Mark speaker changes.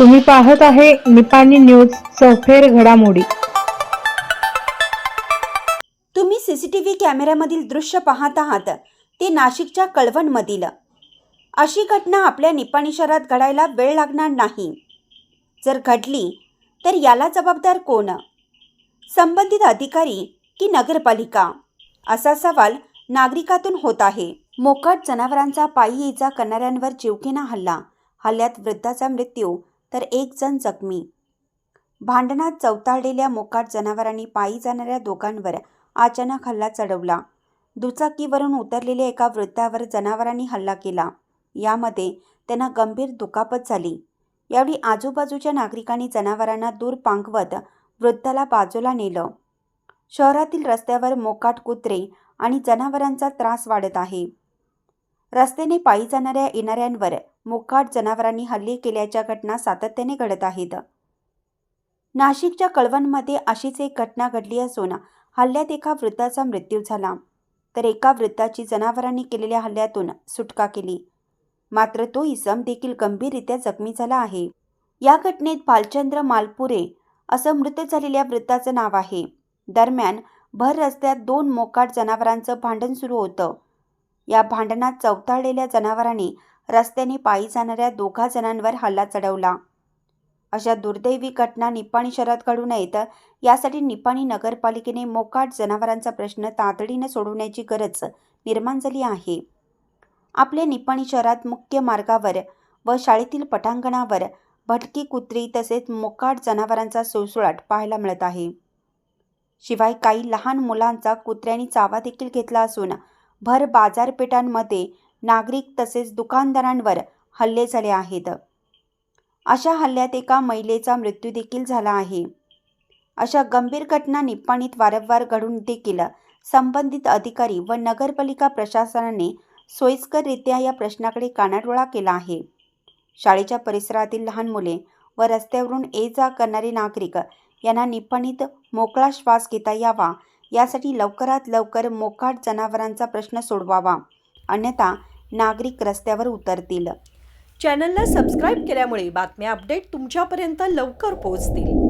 Speaker 1: तुम्ही पाहत आहे निपाणी न्यूज सफेर घडामोडी.
Speaker 2: तुम्ही सीसीटीव्ही कॅमेऱ्यामधील दृश्य पाहत आहात. ते नाशिकच्या कळवणमधील. अशी घटना आपल्या निपाणी शहरात घडायला वेळ लागणार नाही. जर घडली तर याला जबाबदार कोण? संबंधित अधिकारी की नगरपालिका? असा सवाल नागरिकातून होत आहे. मोकट जनावरांचा पायी इजा करणाऱ्यांवर जीवघेणा हल्ला. हल्ल्यात वृद्धाचा मृत्यू तर एक जण जखमी. भांडणात चवताळलेल्या मोकाट जनावरांनी पायी जाणाऱ्या दोघांवर अचानक हल्ला चढवला. दुचाकीवरून उतरलेल्या एका वृद्धावर जनावरांनी हल्ला केला. यामध्ये त्यांना गंभीर दुखापत झाली. यावेळी आजूबाजूच्या नागरिकांनी जनावरांना दूर पांगवत वृद्धाला बाजूला नेलं. शहरातील रस्त्यावर मोकाट कुत्रे आणि जनावरांचा त्रास वाढत आहे. रस्त्याने पायी जाणाऱ्या येणाऱ्यांवर मोकाट जनावरांनी हल्ले केल्याच्या घटना सातत्याने घडत आहेत. नाशिकच्या कळवणमध्ये अशीच एक घटना घडली असून हल्ल्यात एका वृद्धाचा मृत्यू झाला. तर एका वृद्धाची जनावरांनी केलेल्या हल्ल्यातून सुटका केली. मात्र तो इसम देखील गंभीररित्या जखमी झाला आहे. या घटनेत भालचंद्र मालपुरे असं मृत झालेल्या वृद्धाचं नाव आहे. दरम्यान भर रस्त्यात दोन मोकाट जनावरांचं भांडण सुरू होतं. या भांडणात चवताळलेल्या जनावरांनी रस्त्याने पायी जाणाऱ्या दोघा जणांवर हल्ला चढवला. अशा दुर्दैवी घटना निपाणी शहरात घडू नयेत यासाठी निपाणी नगरपालिकेने मोकाट जनावरांचा प्रश्न तातडीने सोडवण्याची गरज निर्माण झाली आहे. आपल्या निपाणी शहरात मुख्य मार्गावर व शाळेतील पटांगणावर भटकी कुत्री तसेच मोकाट जनावरांचा सुळसुळाट पाहायला मिळत आहे. शिवाय काही लहान मुलांचा कुत्र्यांनी चावा देखील घेतला असून भर बाजारपेठांमध्ये नागरिक तसेच दुकानदारांवर हल्ले झाले आहेत. अशा हल्ल्यात एका महिलेचा मृत्यू देखील झाला आहे. अशा गंभीर घटना निप्पाणीत वारंवार घडून देखील संबंधित अधिकारी व नगरपालिका प्रशासनाने सोयीस्कररित्या या प्रश्नाकडे कानाडोळा केला आहे. शाळेच्या परिसरातील लहान मुले व रस्त्यावरून ये जा करणारे नागरिक यांना निप्पाणीत मोकळा श्वास घेता यावा यासाठी लवकरात लवकर मोकाट जनावरांचा प्रश्न सोडवावा. अन्यथा नागरिक रस्त्यावर उतरतील.
Speaker 3: चॅनलला सबस्क्राईब केल्यामुळे बातम्या अपडेट तुमच्यापर्यंत लवकर पोहोचतील.